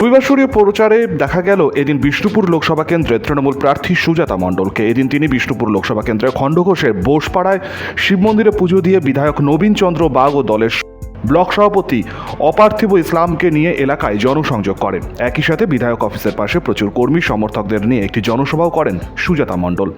রবিবাসরীয় প্রচারে দেখা গেল এদিন বিষ্ণুপুর লোকসভা কেন্দ্রে তৃণমূল প্রার্থী সুজাতা মণ্ডলকে। এদিন তিনি বিষ্ণুপুর লোকসভা কেন্দ্রে খণ্ডঘোষের বোসপাড়ায় শিব মন্দিরে পুজো দিয়ে বিধায়ক নবীন চন্দ্র বাগ ও দলের ব্লক সভাপতি অপার্থিব ইসলামকে নিয়ে এলাকায় জনসংযোগ করেন। একই সাথে বিধায়ক অফিসের পাশে প্রচুর কর্মী সমর্থকদের নিয়ে একটি জনসভাও করেন সুজাতা মণ্ডল।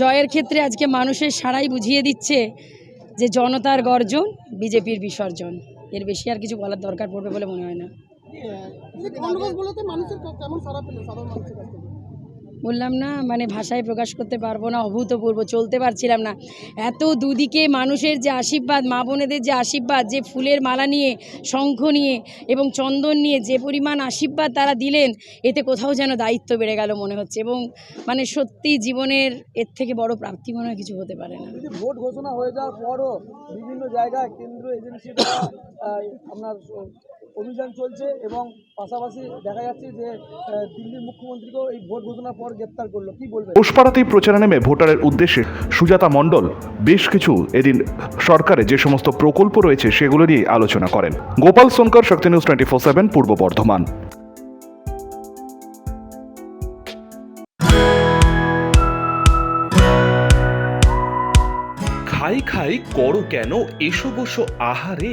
জয়ের ক্ষেত্রে আজকে মানুষের সারাই বুঝিয়ে দিচ্ছে যে জনতার গর্জন বিজেপির বিসর্জন। এর বেশি আর কিছু বলার দরকার পড়বে বলে মনে হয় না। মানুষের কেমন সারা পেল সাধারণ মানুষের বললাম, না মানে ভাষায় প্রকাশ করতে পারব না, অভূতপূর্ব, চলতে পারছিলাম না। এত দুদিকে মানুষের যে আশীর্বাদ, মা বোনেদের যে আশীর্বাদ, যে ফুলের মালা নিয়ে, শঙ্খ নিয়ে এবং চন্দন নিয়ে যে পরিমাণ আশীর্বাদ তারা দিলেন, এতে কোথাও যেন দায়িত্ব বেড়ে গেল মনে হচ্ছে এবং মানে সত্যি জীবনের এর থেকে বড় প্রাপ্তি মনে হয় কিছু হতে পারে না। ভোট ঘোষণা হয়ে যাওয়ার পরও বিভিন্ন জায়গায় কেন্দ্র এজেন্সি আপনার অভিযান চলছে এবং পাশাপাশি দেখা যাচ্ছে যে দিল্লির মুখ্যমন্ত্রীকেও এই ভোট ঘোষণার পর গ্রেপ্তার করল। কি বলবেন? বোসপাড়াতেই প্রচারে নেমে ভোটারের উদ্দেশ্যে সুজাতা মণ্ডল বেশ কিছু এদিন সরকারে যে সমস্ত প্রকল্প রয়েছে সেগুলো নিয়ে আলোচনা করেন। Gopal Sonkar Shakti news twenty four seven Purba Bardhaman. খাই খাই করো কেন? এসো বসো আহারে।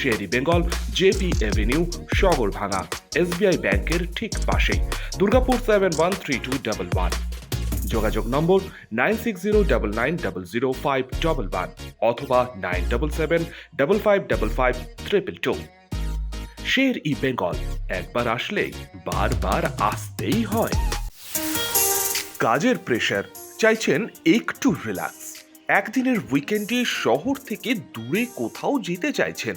Sher Bengal, JP avenue Sagarbhanga SBI ব্যাংকের ঠিক পাশেই। Durgapur seven one three two double one. যোগাযোগ নম্বর nine six zero double nine double zero five double one অথবা nine double seven double five double five triple two. Sher e Bengal, একবার আসলে বারবার আসতেই হয়। কাজের প্রেশার চাইছেন একটু রিল্যাক্স একদিনের উইকেন্ডে শহর থেকে দূরে কোথাও যেতে চাইছেন।